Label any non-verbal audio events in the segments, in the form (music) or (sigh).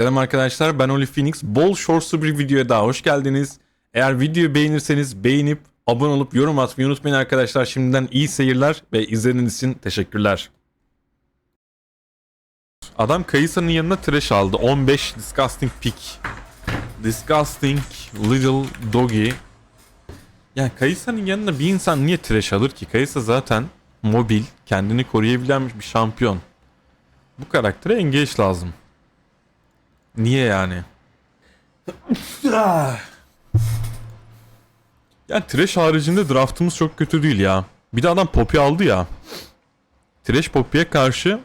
Selam arkadaşlar ben Oli Phoenix. Bol shorts'lu bir videoya daha hoş geldiniz. Eğer videoyu beğenirseniz beğenip abone olup yorum atmayı unutmayın arkadaşlar. Şimdiden iyi seyirler ve izlediğiniz için teşekkürler. Adam Kayısa'nın yanına trash aldı. 15 Disgusting Pick. Disgusting Little Doggy. Yani Kayısa'nın yanına bir insan niye trash alır ki? Kayısa zaten mobil, kendini koruyabilen bir şampiyon. Bu karaktere engage lazım. Niye yani? yani Trash haricinde draftımız çok kötü değil ya. Bir de adam Poppy aldı ya. Trash Poppy'ye karşı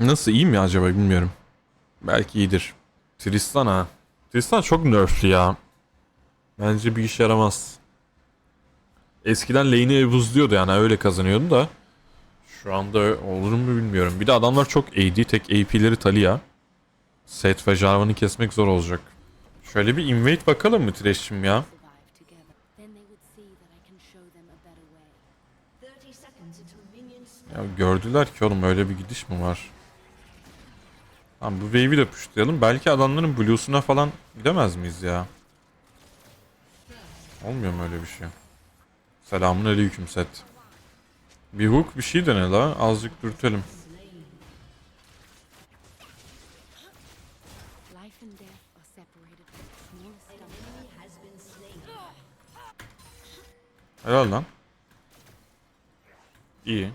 nasıl iyi mi acaba bilmiyorum. Belki iyidir. Tristan ha. Tristan çok nerfli ya. Bence bir işe yaramaz. Eskiden lane'i buzluyordu yani öyle kazanıyordu da. Şu anda olur mu bilmiyorum. Bir de adamlar çok AD tek AP'leri Talia. Set ve Jarvan'ı kesmek zor olacak. Şöyle bir invade bakalım mı Thresh'im ya? survive together. Then they would see that I can show them a better way. 30 seconds until minions Ya gördüler ki oğlum öyle bir gidiş mi var? Tamam bu wave'i de pushlayalım. Belki adamların blue'suna falan gidemez miyiz ya? Olmuyor mu öyle bir şey? Selamun aleyküm set. Bir hook bir şey dene la. Azıcık dürtelim. Helal lan. İyi.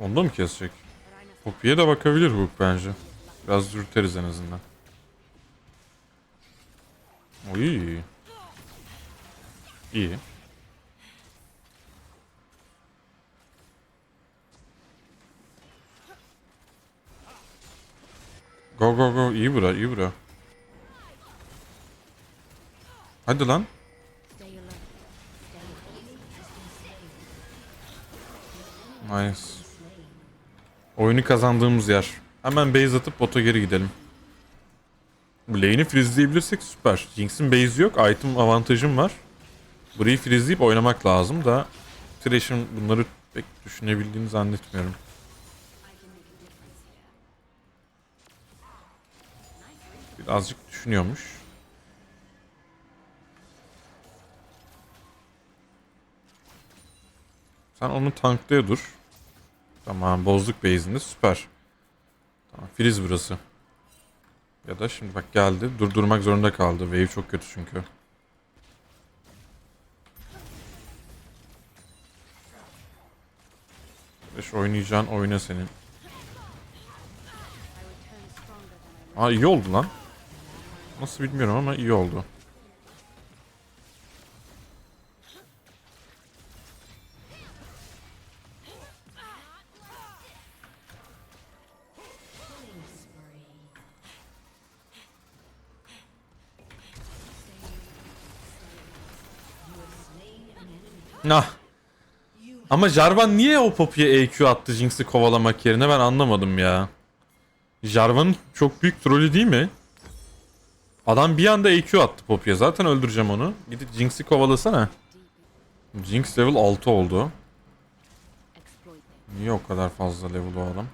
Onda mı kesecek? Poppy'ye de bakabilir Hook bence. Biraz dürteriz en azından. Oy. İyi. Go go go iyi bura iyi bura. Hadi lan. Nice. Oyunu kazandığımız yer. Hemen base atıp bota geri gidelim. Lane'i freezeleyebilirsek süper. Jinx'in base yok. Item avantajım var. Burayı freezeleyip oynamak lazım da Thresh'in bunları pek düşünebildiğini zannetmiyorum. Birazcık düşünüyormuş. Sen onu tanklaya dur. Tamam bozduk base'ini süper. Tamam freeze burası. Ya da şimdi bak geldi durdurmak zorunda kaldı. Wave çok kötü çünkü. Beş oynayacağın oyna senin. Aa iyi oldu lan. Nasıl bilmiyorum ama iyi oldu. Nah. Ama Jarvan niye o Poppy'ye EQ attı Jinx'i kovalamak yerine ben anlamadım ya. Jarvan'ın çok büyük trolü değil mi? Adam bir anda EQ attı Poppy'ye. Zaten öldüreceğim onu. Gidip Jinx'i kovalasana. Jinx level 6 oldu. Niye o kadar fazla level o adam?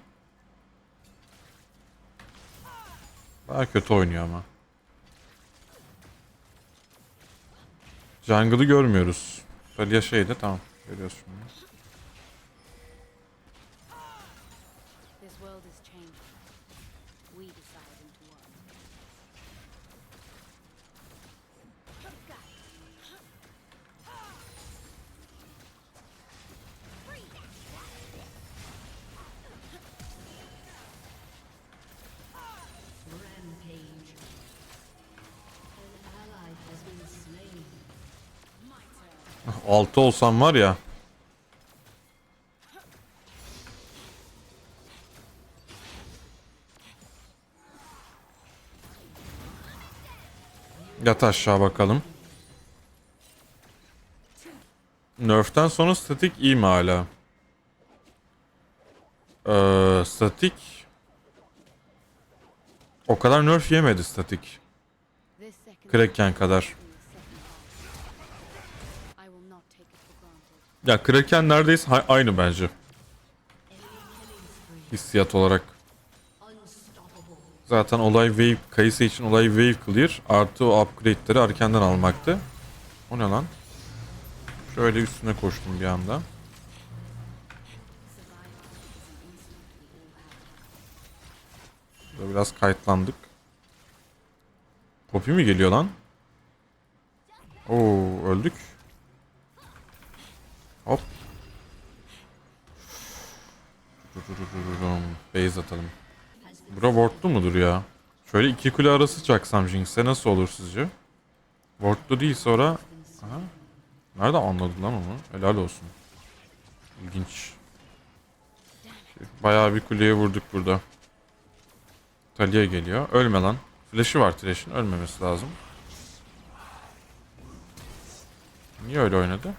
Daha kötü oynuyor ama. Jungle'ı görmüyoruz. Talia şeyde tamam. Görüyoruz şimdi. 6 olsam var ya. Yat aşağı bakalım. Nerf'ten sonra statik iyi mi hala? Ee, statik o kadar nerf yemedi statik. Kraken kadar. Ya Kraken neredeyse ha- aynı bence. Hissiyat olarak. Zaten olay wave kayısı için olay wave clear artı o upgrade'leri erkenden almaktı. O ne lan? Şöyle üstüne koştum bir anda. Burada biraz kayıtlandık. Poppy mi geliyor lan? Oo öldük. Hop. Base atalım. Bura wardlu mudur ya? Şöyle iki kule arası çaksam Jinx'e nasıl olur sizce? Wardlu değil sonra... Aha. Nerede anladı lan onu? Helal olsun. İlginç. Bayağı bir kuleye vurduk burada. Talia geliyor. Ölme lan. Flash'ı var Thresh'in. Ölmemesi lazım. Niye öyle oynadı?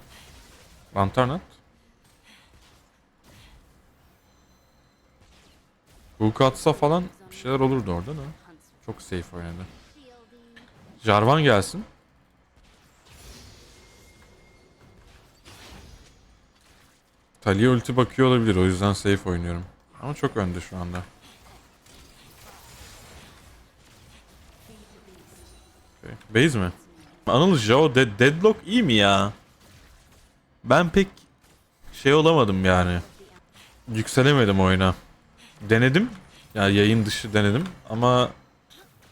Lantern at. Hook atsa falan bir şeyler olurdu orada da. Çok safe oynadı. Jarvan gelsin. Talia ulti bakıyor olabilir. O yüzden safe oynuyorum. Ama çok önde şu anda. Okay. Base mi? Anıl Jao de Deadlock iyi mi ya? Ben pek şey olamadım yani. Yükselemedim oyuna. Denedim. Yani yayın dışı denedim ama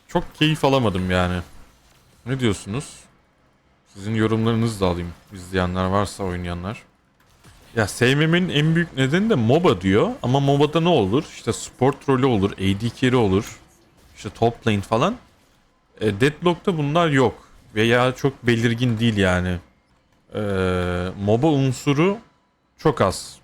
çok keyif alamadım yani. Ne diyorsunuz? Sizin yorumlarınızı da alayım. İzleyenler varsa oynayanlar. Ya sevmemin en büyük nedeni de MOBA diyor. Ama MOBA'da ne olur? İşte sport rolü olur, AD carry olur. İşte top lane falan. E, Deadlock'ta bunlar yok. Veya çok belirgin değil yani. E, MOBA unsuru çok az.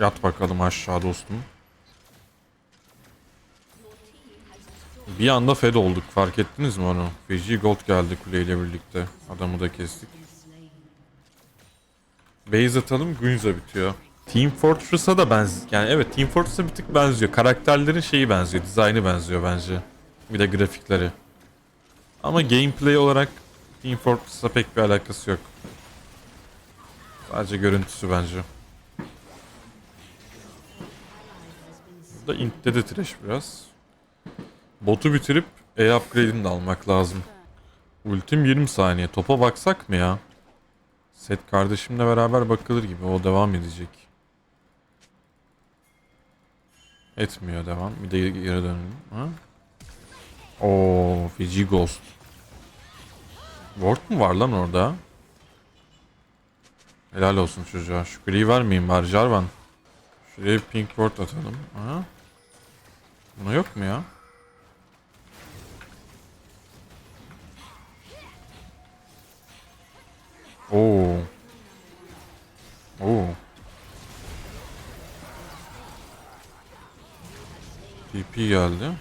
Yat bakalım aşağı dostum. Bir anda fed olduk fark ettiniz mi onu? Fiji Gold geldi kuleyle birlikte. Adamı da kestik. Base atalım Gunza bitiyor. Team Fortress'a da benz yani evet Team Fortress'a bir tık benziyor. Karakterlerin şeyi benziyor, dizaynı benziyor bence. Bir de grafikleri. Ama gameplay olarak Team Fortress'a pek bir alakası yok. Sadece görüntüsü bence. Burada intledi trash biraz. Botu bitirip E upgrade'ini de almak lazım. Ultim 20 saniye. Topa baksak mı ya? Set kardeşimle beraber bakılır gibi. O devam edecek. Etmiyor devam. Bir de geri dönelim. Ha? Oo, Fiji Ghost. Ward mu var lan orada? Helal olsun çocuğa. Şu kuleyi vermeyeyim bari Jarvan. Şuraya pink ward atalım. Aha. Buna yok mu ya? Oo. Oo. TP geldi.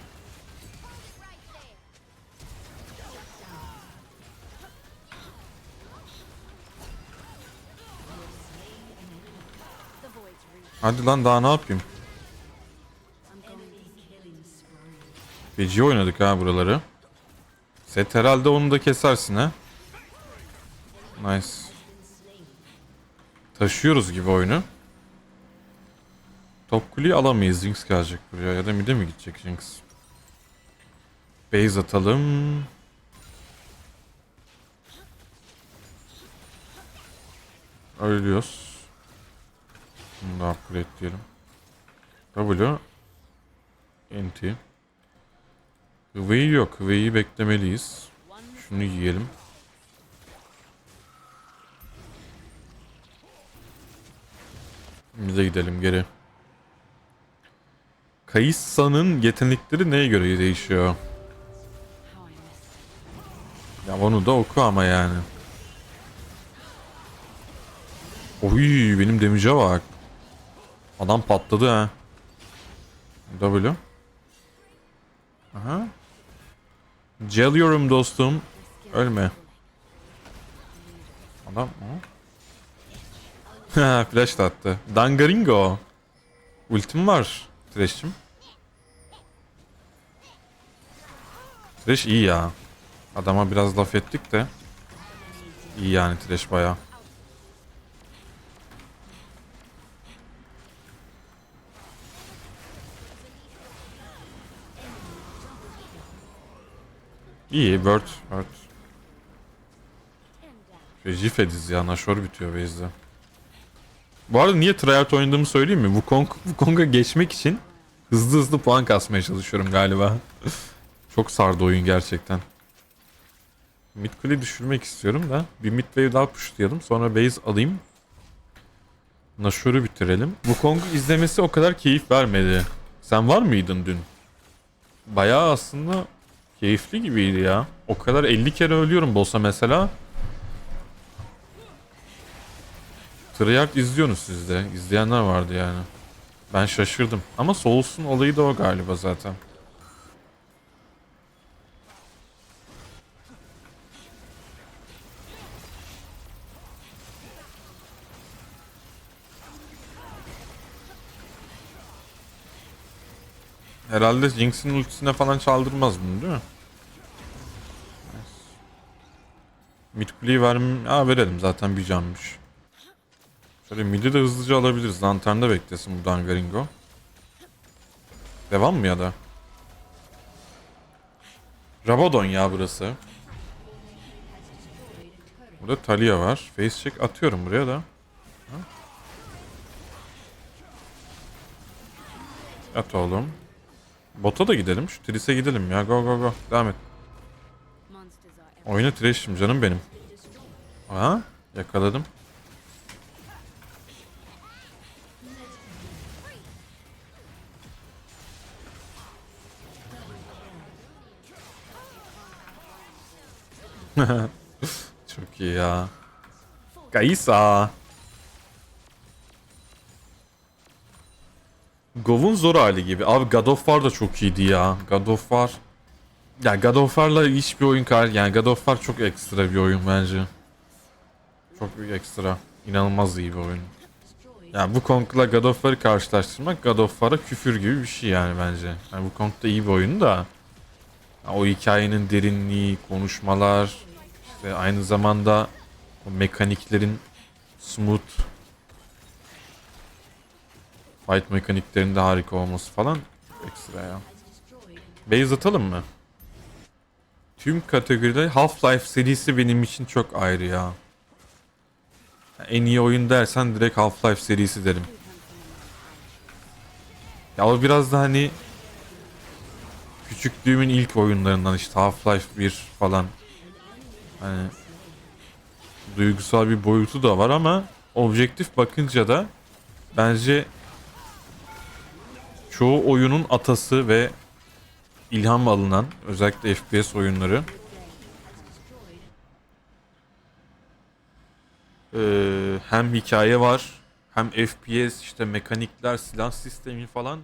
Hadi lan daha ne yapayım? Feci oynadık ha buraları. Set herhalde onu da kesersin ha. Nice. Taşıyoruz gibi oyunu. Top kuleyi alamayız. Jinx gelecek buraya. Ya da mid'e mi gidecek Jinx? Base atalım. Ölüyoruz. Bunu da upgrade diyelim. W. NT. Hıvıyı yok. Hıvıyı beklemeliyiz. Şunu yiyelim. Bize gidelim geri. Kayısa'nın yetenekleri neye göre değişiyor? Ya onu da oku ama yani. Oy benim damage'e bak. Adam patladı ha. W. Aha. Geliyorum dostum. Ölme. Adam (laughs) Ha flash da attı. Dangaringo. Ultim var. Thresh'im. Thresh iyi ya. Adama biraz laf ettik de. İyi yani Thresh baya. İyi Word. Word. Recif ediz ya. Nashor bitiyor base'de. Bu arada niye tryhard oynadığımı söyleyeyim mi? Wukong, Wukong'a geçmek için hızlı hızlı puan kasmaya çalışıyorum galiba. Çok sardı oyun gerçekten. Mid düşürmek istiyorum da bir mid wave daha pushlayalım. Sonra base alayım. Nashor'u bitirelim. Wukong'u izlemesi o kadar keyif vermedi. Sen var mıydın dün? Bayağı aslında keyifli gibiydi ya. O kadar 50 kere ölüyorum boss'a mesela. Treyarch izliyorsunuz siz de. İzleyenler vardı yani. Ben şaşırdım. Ama Souls'un olayı da o galiba zaten. Herhalde Jinx'in ultisine falan çaldırmaz bunu değil mi? Mid kuleyi vermem... Aa verelim zaten bir canmış. Şöyle mid'i de hızlıca alabiliriz. Lantern'da beklesin buradan Garingo. Devam mı ya da? Rabadon ya burası. Burada Talia var. Face check atıyorum buraya da. At oğlum. Bota da gidelim. Şu Tris'e gidelim ya. Go go go. Devam et. Oyna Thresh'im canım benim. Ha? Yakaladım. (laughs) Çok iyi ya. Kaysa. Gov'un zor hali gibi. Abi God of War da çok iyiydi ya. God of War. Ya God of War'la hiçbir oyun kar yani God of War çok ekstra bir oyun bence. Çok büyük ekstra. İnanılmaz iyi bir oyun. Yani bu Kong'la God of War'ı karşılaştırmak God of War'a küfür gibi bir şey yani bence. Yani bu Kong da iyi bir oyun da ya o hikayenin derinliği, konuşmalar, işte aynı zamanda o mekaniklerin smooth fight mekaniklerinde harika olması falan ekstra ya. Base atalım mı? Tüm kategoride Half-Life serisi benim için çok ayrı ya. En iyi oyun dersen direkt Half-Life serisi derim. Ya o biraz da hani küçüklüğümün ilk oyunlarından işte Half-Life 1 falan. Hani duygusal bir boyutu da var ama objektif bakınca da bence çoğu oyunun atası ve ilham alınan özellikle FPS oyunları. Ee, hem hikaye var hem FPS işte mekanikler silah sistemi falan